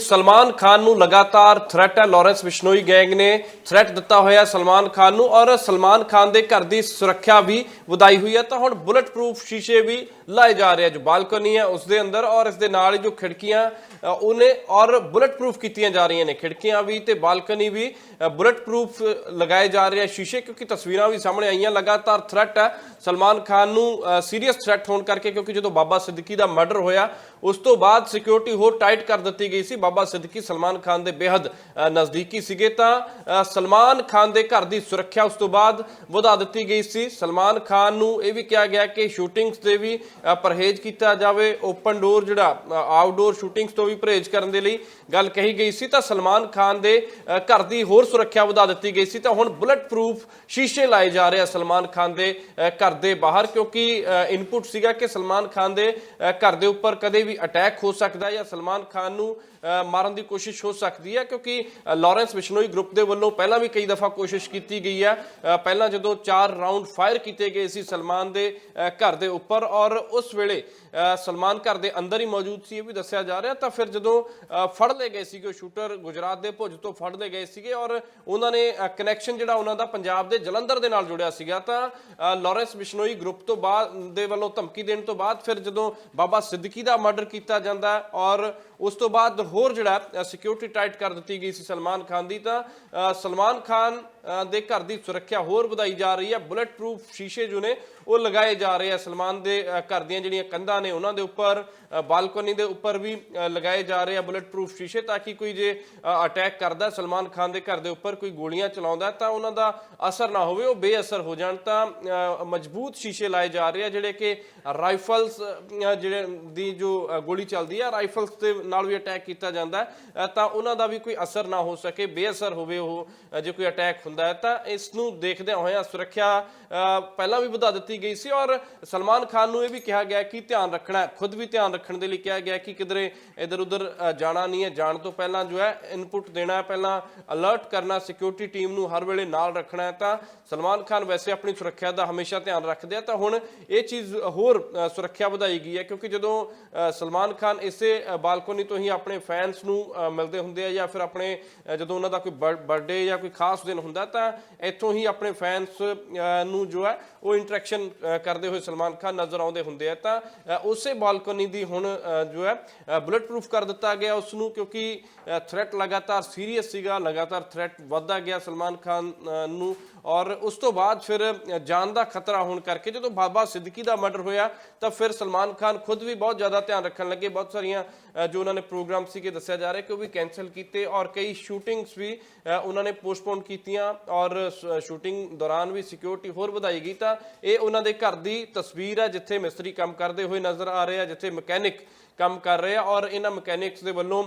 ਸਲਮਾਨ ਖਾਨ ਨੂੰ ਲਗਾਤਾਰ ਥ੍ਰੈਟ ਹੈ। ਲਾਰੈਂਸ ਬਿਸ਼ਨੋਈ ਗੈਂਗ ਨੇ ਥ੍ਰੈਟ ਦਿੱਤਾ ਹੋਇਆ ਸਲਮਾਨ ਖਾਨ ਨੂੰ ਔਰ ਸਲਮਾਨ ਖਾਨ ਦੇ ਘਰ ਦੀ ਸੁਰੱਖਿਆ ਵੀ ਵਧਾਈ ਹੋਈ ਹੈ। ਤਾਂ ਹੁਣ ਬੁਲਟ ਪ੍ਰੂਫ ਸ਼ੀਸ਼ੇ ਵੀ ਲਾਏ ਜਾ ਰਹੇ ਜੋ ਬਾਲਕਨੀ ਹੈ, ਉਸ ਦੇ ਅੰਦਰ ਔਰ ਇਸ ਦੇ ਨਾਲ ਹੀ ਜੋ ਖਿੜਕੀਆਂ ਉਹਨੇ ਔਰ ਬੁਲਟ ਪ੍ਰੂਫ ਕੀਤੀਆਂ ਜਾ ਰਹੀਆਂ ਨੇ। ਖਿੜਕੀਆਂ ਵੀ ਤੇ ਬਾਲਕਨੀ ਵੀ ਬੁਲਟ ਪ੍ਰੂਫ ਲਗਾਏ ਜਾ ਰਹੇ ਆ ਸ਼ੀਸ਼ੇ, ਕਿਉਂਕਿ ਤਸਵੀਰਾਂ ਵੀ ਸਾਹਮਣੇ ਆਈਆਂ। ਲਗਾਤਾਰ ਥ੍ਰੈਟ ਹੈ। ਸਲਮਾਨ ਖਾਨ ਨੂੰ ਸੀਰੀਅਸ ਥ੍ਰੈਟ ਹੋਣ ਕਰਕੇ ਕਿਉਂਕਿ ਜਦੋਂ ਬਾਬਾ ਸਿੱਦਕੀ ਦਾ ਮਰਡਰ ਹੋਇਆ, ਉਸ ਤੋਂ ਬਾਅਦ ਸਿਕਿਉਰਿਟੀ ਹੋਰ ਟਾਈਟ ਕਰ ਦਿੱਤੀ ਗਈ ਸੀ। ਬਾਬਾ ਸਿੱਦੀਕੀ ਸਲਮਾਨ ਖਾਨ ਦੇ ਬੇहद ਨਜ਼ਦੀਕੀ ਸੀਗੇ ਤਾਂ ਸਲਮਾਨ ਖਾਨ ਦੇ ਘਰ ਦੀ ਸੁਰੱਖਿਆ ਉਸ ਤੋਂ ਬਾਅਦ ਵਧਾ ਦਿੱਤੀ ਗਈ ਸੀ। ਸਲਮਾਨ ਖਾਨ ਨੂੰ ਇਹ ਵੀ ਕਿਹਾ ਗਿਆ ਕਿ ਸ਼ੂਟਿੰਗਸ ਦੇ ਵੀ ਪਰਹੇਜ਼ ਕੀਤਾ ਜਾਵੇ। ਓਪਨ ਡੋਰ ਜਿਹੜਾ ਆਊਟਡੋਰ ਸ਼ੂਟਿੰਗਸ ਤੋਂ ਵੀ ਪਰਹੇਜ਼ ਕਰਨ ਦੇ ਲਈ ਗੱਲ ਕਹੀ ਗਈ ਸੀ। ਤਾਂ ਸਲਮਾਨ ਖਾਨ ਦੇ ਘਰ ਦੀ ਹੋਰ ਸੁਰੱਖਿਆ ਵਧਾ ਦਿੱਤੀ ਗਈ ਸੀ। ਤਾਂ ਹੁਣ ਬੁਲਟ ਪ੍ਰੂਫ ਸ਼ੀਸ਼ੇ ਲਾਏ ਜਾ ਰਹੇ ਆ ਸਲਮਾਨ ਖਾਨ ਦੇ ਘਰ ਦੇ ਬਾਹਰ ਕਿਉਂਕਿ ਇਨਪੁਟ ਸੀਗਾ ਕਿ ਸਲਮਾਨ ਖਾਨ ਦੇ ਘਰ ਦੇ ਉੱਪਰ ਕਦੇ ਵੀ ਅਟੈਕ ਹੋ ਸਕਦਾ ਜਾਂ ਸਲਮਾਨ ਖਾਨ ਨੂੰ ਮਾਰਨ ਦੀ ਕੋਸ਼ਿਸ਼ ਹੋ ਸਕਦੀ ਹੈ ਕਿਉਂਕਿ ਅ, ਲਾਰੈਂਸ ਬਿਸ਼ਨੋਈ ਗਰੁੱਪ ਦੇ ਵੱਲੋਂ ਪਹਿਲਾਂ ਵੀ ਕਈ ਦਫਾ ਕੋਸ਼ਿਸ਼ ਕੀਤੀ ਗਈ ਹੈ। ਪਹਿਲਾਂ ਜਦੋਂ ਚਾਰ ਰਾਉਂਡ ਫਾਇਰ ਕੀਤੇ ਗਏ ਸੀ ਸਲਮਾਨ ਦੇ ਘਰ ਦੇ ਉੱਪਰ ਔਰ ਉਸ ਵੇਲੇ ਸਲਮਾਨ ਘਰ ਦੇ ਅੰਦਰ ਹੀ ਮੌਜੂਦ ਸੀ ਇਹ ਵੀ ਦੱਸਿਆ ਜਾ ਰਿਹਾ। ਤਾਂ ਫਿਰ ਜਦੋਂ ਅ, ਫੜ ਲਏ ਗਏ ਸੀਗੇ ਉਹ ਸ਼ੂਟਰ ਗੁਜਰਾਤ ਦੇ ਭੁੱਜ ਤੋਂ ਫੜ ਲਏ ਗਏ ਸੀਗੇ ਔਰ ਉਹਨਾਂ ਨੇ ਕਨੈਕਸ਼ਨ ਜਿਹੜਾ ਉਹਨਾਂ ਦਾ ਪੰਜਾਬ ਦੇ ਜਲੰਧਰ ਦੇ ਨਾਲ ਜੁੜਿਆ ਸੀਗਾ। ਤਾਂ ਅ, ਲਾਰੈਂਸ ਬਿਸ਼ਨੋਈ ਗਰੁੱਪ ਤੋਂ ਬਾਅਦ ਦੇ ਵੱਲੋਂ ਧਮਕੀ ਦੇਣ ਤੋਂ ਬਾਅਦ ਫਿਰ ਜਦੋਂ ਬਾਬਾ ਸਿੱਦਕੀ ਦਾ ਮਰਡਰ ਕੀਤਾ ਜਾਂਦਾ ਔਰ ਉਸ ਤੋਂ ਬਾਅਦ ਹੋਰ ਜਿਹੜਾ ਸਿਕਿਉਰਿਟੀ ਟਾਈਟ ਕਰ ਦਿੱਤੀ ਗਈ ਸੀ ਸਲਮਾਨ ਖਾਨ ਦੀ ਤਾਂ ਸਲਮਾਨ ਖਾਨ ਦੇ ਘਰ ਦੀ ਸੁਰੱਖਿਆ ਹੋਰ ਵਧਾਈ ਜਾ ਰਹੀ ਹੈ। ਬੁਲੇਟ ਪ੍ਰੂਫ ਸ਼ੀਸ਼ੇ ਜੋ ਨੇ, ਉਹ ਲਗਾਏ ਜਾ ਰਹੇ ਆ ਸਲਮਾਨ ਦੇ ਘਰ ਦੀਆਂ ਜਿਹੜੀਆਂ ਕੰਧਾਂ ਨੇ, ਉਹਨਾਂ ਦੇ ਉੱਪਰ ਬਾਲਕੋਨੀ ਦੇ ਉੱਪਰ ਵੀ ਲਗਾਏ ਜਾ ਰਹੇ ਆ ਬੁਲੇਟ ਪ੍ਰੂਫ ਸ਼ੀਸ਼ੇ ਤਾਂ ਕਿ ਕੋਈ ਜੇ ਅਟੈਕ ਕਰਦਾ, ਸਲਮਾਨ ਖਾਨ ਦੇ ਘਰ ਦੇ ਉੱਪਰ ਕੋਈ ਗੋਲੀਆਂ ਚਲਾਉਂਦਾ ਤਾਂ ਉਹਨਾਂ ਦਾ ਅਸਰ ਨਾ ਹੋਵੇ, ਉਹ ਬੇਅਸਰ ਹੋ ਜਾਣ ਤਾਂ ਮਜ਼ਬੂਤ ਸ਼ੀਸ਼ੇ ਲਾਏ ਜਾ ਰਹੇ ਆ, ਜਿਹੜੇ ਕਿ ਰਾਈਫਲਸ ਜਿਹੜੇ ਦੀ ਜੋ ਗੋਲੀ ਚੱਲਦੀ ਆ, ਰਾਈਫਲਸ ਦੇ ਨਾਲ ਵੀ ਅਟੈਕ ਕੀਤਾ ਜਾਂਦਾ ਤਾਂ ਉਹਨਾਂ ਦਾ ਵੀ ਕੋਈ ਅਸਰ ਨਾ ਹੋ ਸਕੇ, ਬੇਅਸਰ ਹੋਵੇ ਉਹ ਜੇ ਕੋਈ ਅਟੈਕ ਹੁੰਦਾ ਹੈ ਤਾਂ ਇਸ ਨੂੰ ਦੇਖਦਿਆਂ ਹੋਇਆਂ ਸੁਰੱਖਿਆ ਅ, ਪਹਿਲਾਂ ਵੀ ਵਧਾ ਦਿੱਤੀ ਗਈ ਸੀ ਔਰ ਸਲਮਾਨ ਖਾਨ ਨੂੰ ਇਹ ਵੀ ਕਿਹਾ ਗਿਆ ਕਿ ਧਿਆਨ ਰੱਖਣਾ ਹੈ, ਖੁਦ ਵੀ ਧਿਆਨ ਰੱਖਣ ਦੇ ਲਈ ਕਿਹਾ ਗਿਆ ਕਿ ਕਿਧਰੇ ਇਧਰ ਉਧਰ ਜਾਣਾ ਨਹੀਂ ਹੈ। ਜਾਣ ਤੋਂ ਪਹਿਲਾਂ ਜੋ ਹੈ ਇਨਪੁਟ ਦੇਣਾ ਹੈ। ਪਹਿਲਾਂ ਅਲਰਟ ਕਰਨਾ ਸਿਕਿਉਰਿਟੀ ਟੀਮ ਨੂੰ ਹਰ ਵੇਲੇ ਨਾਲ ਰੱਖਣਾ ਹੈ। ਤਾਂ ਸਲਮਾਨ ਖਾਨ ਵੈਸੇ ਆਪਣੀ ਸੁਰੱਖਿਆ ਦਾ ਹਮੇਸ਼ਾ ਧਿਆਨ ਰੱਖਦੇ ਆ। ਤਾਂ ਹੁਣ ਇਹ ਚੀਜ਼ ਹੋਰ ਸੁਰੱਖਿਆ ਵਧਾਈ ਗਈ ਹੈ ਕਿਉਂਕਿ ਜਦੋਂ ਅ, ਸਲਮਾਨ ਖਾਨ ਇਸੇ ਬਾਲਕੋਨੀ ਤੋਂ ਹੀ ਆਪਣੇ ਫੈਨਸ ਨੂੰ ਮਿਲਦੇ ਹੁੰਦੇ ਆ ਜਾਂ ਫਿਰ ਆਪਣੇ ਜਦੋਂ ਉਹਨਾਂ ਦਾ ਕੋਈ ਬਰਥਡੇ ਜਾਂ ਕੋਈ ਖਾਸ ਦਿਨ ਹੁੰਦਾ ਤਾਂ ਇੱਥੋਂ ਹੀ ਆਪਣੇ ਫੈਨਸ ਨੂੰ ਜੋ ਹੈ ਉਹ ਇੰਟਰੈਕਸ਼ਨ ਕਰਦੇ ਹੋਏ ਸਲਮਾਨ ਖਾਨ ਨਜ਼ਰ ਆਉਂਦੇ ਹੁੰਦੇ ਆ। ਤਾਂ ਉਸੇ ਬਾਲਕੋਨੀ ਦੀ ਹੁਣ ਜੋ ਹੈ ਬੁਲਟ ਪ੍ਰੂਫ ਕਰ ਦਿੱਤਾ ਗਿਆ ਉਸ ਨੂੰ ਕਿਉਂਕਿ ਥ੍ਰੈਟ ਲਗਾਤਾਰ ਸੀਰੀਅਸ ਸੀਗਾ ਲਗਾਤਾਰ ਥ੍ਰੈਟ ਵੱਧਦਾ ਗਿਆ ਸਲਮਾਨ ਖਾਨ ਨੂੰ ਔਰ ਉਸ ਤੋਂ ਬਾਅਦ ਫਿਰ ਅ, ਜਾਨ ਦਾ ਖਤਰਾ ਹੋਣ ਕਰਕੇ ਜਦੋਂ ਬਾਬਾ ਸਿੱਦਕੀ ਦਾ ਮਰਡਰ ਹੋਇਆ ਤਾਂ ਫਿਰ ਸਲਮਾਨ ਖਾਨ ਖੁਦ ਵੀ ਬਹੁਤ ਜ਼ਿਆਦਾ ਧਿਆਨ ਰੱਖਣ ਲੱਗੇ। ਬਹੁਤ ਸਾਰੀਆਂ ਜੋ ਉਹਨਾਂ ਨੇ ਪ੍ਰੋਗਰਾਮ ਸੀਗੇ ਦੱਸਿਆ ਜਾ ਰਿਹਾ ਕਿ ਉਹ ਵੀ ਕੈਨਸਲ ਕੀਤੇ ਔਰ ਕਈ ਸ਼ੂਟਿੰਗਸ ਵੀ ਉਹਨਾਂ ਨੇ ਪੋਸਟਪੋਨ ਕੀਤੀਆਂ। ਔਰ ਸ਼ੂਟਿੰਗ ਦੌਰਾਨ ਵੀ ਸਿਕਿਉਰਿਟੀ ਹੋਰ ਵਧਾਈ ਗਈ ਤਾਂ ਇਹ ਉਹਨਾਂ ਦੇ ਘਰ ਦੀ ਤਸਵੀਰ ਹੈ ਜਿੱਥੇ ਮਿਸਤਰੀ ਕੰਮ ਕਰਦੇ ਹੋਏ ਨਜ਼ਰ ਆ ਰਹੇ ਆ, ਜਿੱਥੇ ਮਕੈਨਿਕ ਕੰਮ ਕਰ ਰਹੇ ਆ ਔਰ ਇਹਨਾਂ ਮਕੈਨਿਕਸ ਦੇ ਵੱਲੋਂ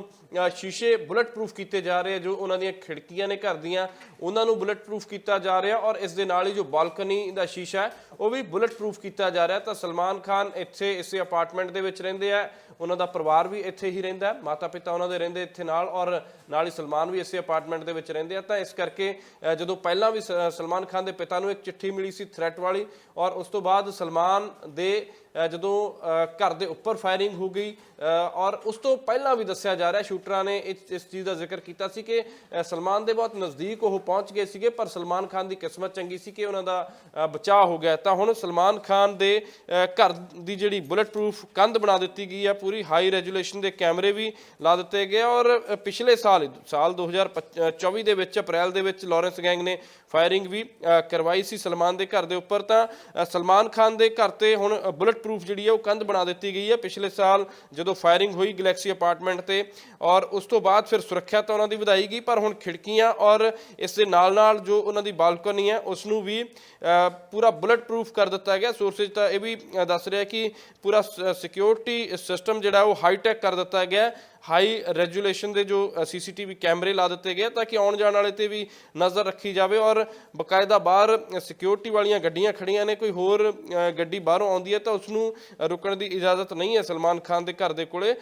ਸ਼ੀਸ਼ੇ ਬੁਲਟ ਪ੍ਰੂਫ ਕੀਤੇ ਜਾ ਰਹੇ ਆ, ਜੋ ਉਹਨਾਂ ਦੀਆਂ ਖਿੜਕੀਆਂ ਨੇ ਘਰ ਦੀਆਂ, ਉਹਨਾਂ ਨੂੰ ਬੁਲਟ ਪ੍ਰੂਫ ਕੀਤਾ ਜਾ ਰਿਹਾ ਔਰ ਇਸ ਦੇ ਨਾਲ ਹੀ ਜੋ ਬਾਲਕਨੀ ਦਾ ਸ਼ੀਸ਼ਾ ਹੈ, ਉਹ ਵੀ ਬੁਲਟ ਪ੍ਰੂਫ ਕੀਤਾ ਜਾ ਰਿਹਾ ਤਾਂ ਸਲਮਾਨ ਖਾਨ ਇੱਥੇ ਇਸੇ ਅਪਾਰਟਮੈਂਟ ਦੇ ਵਿੱਚ ਰਹਿੰਦੇ ਆ, ਉਹਨਾਂ ਦਾ ਪਰਿਵਾਰ ਵੀ ਇੱਥੇ ਹੀ ਰਹਿੰਦਾ ਮਾਤਾ ਪਿਤਾ ਉਹਨਾਂ ਦੇ ਰਹਿੰਦੇ ਇੱਥੇ ਨਾਲ ਔਰ ਨਾਲ ਹੀ ਸਲਮਾਨ ਵੀ ਇਸੇ ਅਪਾਰਟਮੈਂਟ ਦੇ ਵਿੱਚ ਰਹਿੰਦੇ ਆ। ਤਾਂ ਇਸ ਕਰਕੇ ਜਦੋਂ ਪਹਿਲਾਂ ਵੀ ਸਲਮਾਨ ਖਾਨ ਦੇ ਪਿਤਾ ਨੂੰ ਇੱਕ ਚਿੱਠੀ ਮਿਲੀ ਸੀ ਥ੍ਰੈਟ ਵਾਲੀ ਔਰ ਉਸ ਤੋਂ ਬਾਅਦ ਸਲਮਾਨ ਦੇ ਜਦੋਂ ਘਰ ਦੇ ਉੱਪਰ ਫਾਇਰਿੰਗ ਹੋ ਗਈ ਔਰ ਉਸ ਤੋਂ ਪਹਿਲਾਂ ਵੀ ਦੱਸਿਆ ਜਾ ਰਿਹਾ, ਸ਼ੂਟਰਾਂ ਨੇ ਇਸ ਚੀਜ਼ ਦਾ ਜ਼ਿਕਰ ਕੀਤਾ ਸੀ ਕਿ ਸਲਮਾਨ ਦੇ ਬਹੁਤ ਨਜ਼ਦੀਕ ਉਹ ਪਹੁੰਚ ਗਏ ਸੀਗੇ, ਪਰ ਸਲਮਾਨ ਖਾਨ ਦੀ ਕਿਸਮਤ ਚੰਗੀ ਸੀ ਕਿ ਉਹਨਾਂ ਦਾ ਬਚਾਅ ਹੋ ਗਿਆ ਤਾਂ ਹੁਣ ਸਲਮਾਨ ਖਾਨ ਦੇ ਘਰ ਦੀ ਜਿਹੜੀ ਬੁਲਟ ਪ੍ਰੂਫ ਕੰਧ ਬਣਾ ਦਿੱਤੀ ਗਈ ਹੈ, ਪੂਰੀ ਹਾਈ ਰੈਜੂਲੇਸ਼ਨ ਦੇ ਕੈਮਰੇ ਵੀ ਲਾ ਦਿੱਤੇ ਗਏ ਔਰ ਪਿਛਲੇ ਸਾਲ ਸਾਲ 2024 ਦੇ ਵਿੱਚ, ਅਪ੍ਰੈਲ ਦੇ ਵਿੱਚ ਲਾਰੈਂਸ ਗੈਂਗ ਨੇ ਫਾਇਰਿੰਗ ਵੀ ਕਰਵਾਈ ਸੀ ਸਲਮਾਨ ਦੇ ਘਰ ਦੇ ਉੱਪਰ। ਤਾਂ ਸਲਮਾਨ ਖਾਨ ਦੇ ਘਰ ਤੇ ਹੁਣ ਬੁਲਟ ਪ੍ਰੂਫ ਜਿਹੜੀ ਹੈ ਉਹ ਕੰਧ ਬਣਾ ਦਿੱਤੀ ਗਈ ਹੈ। ਪਿਛਲੇ ਸਾਲ ਜਦੋਂ ਫਾਇਰਿੰਗ ਹੋਈ ਗੈਲੈਕਸੀ ਅਪਾਰਟਮੈਂਟ ਤੇ ਔਰ ਉਸ ਤੋਂ ਬਾਅਦ ਫਿਰ ਸੁਰੱਖਿਆ ਤਾਂ ਉਹਨਾਂ ਦੀ ਵਧਾਈ ਗਈ, ਪਰ ਹੁਣ ਖਿੜਕੀਆਂ ਔਰ ਇਸ ਦੇ ਨਾਲ ਨਾਲ ਜੋ ਉਹਨਾਂ ਦੀ ਬਾਲਕਨੀ ਹੈ ਉਸ ਨੂੰ ਵੀ ਪੂਰਾ ਬੁਲਟ ਪ੍ਰੂਫ ਕਰ ਦਿੱਤਾ ਗਿਆ। ਸੋਰਸੇਜ ਤਾਂ ਇਹ ਵੀ ਦੱਸ ਰਿਹਾ ਕਿ ਪੂਰਾ ਸਿਕਿਉਰਿਟੀ ਸਿਸਟਮ ਜਿਹੜਾ ਉਹ ਹਾਈ ਟੈਕ ਕਰ ਦਿੱਤਾ ਗਿਆ। ਹਾਈ ਰੈਜੂਲੇਸ਼ਨ ਦੇ ਜੋ ਸੀਸੀਟੀਵੀ ਕੈਮਰੇ ਲਾ ਦਿੱਤੇ ਗਏ ਤਾਂ ਕਿ ਆਉਣ ਜਾਣ ਵਾਲੇ ਤੇ ਵੀ ਨਜ਼ਰ ਰੱਖੀ ਜਾਵੇ ਔਰ ਬਕਾਇਦਾ ਬਾਹਰ ਸਿਕਿਉਰਿਟੀ ਵਾਲੀਆਂ ਗੱਡੀਆਂ ਖੜੀਆਂ ਨੇ, ਕੋਈ ਹੋਰ ਗੱਡੀ ਬਾਹਰੋਂ ਆਉਂਦੀ ਹੈ ਤਾਂ ਉਸ ਨੂੰ ਰੁਕਣ ਦੀ ਇਜਾਜ਼ਤ ਨਹੀਂ ਹੈ ਸਲਮਾਨ ਖਾਨ ਦੇ ਘਰ ਦੇ ਕੋਲੇ।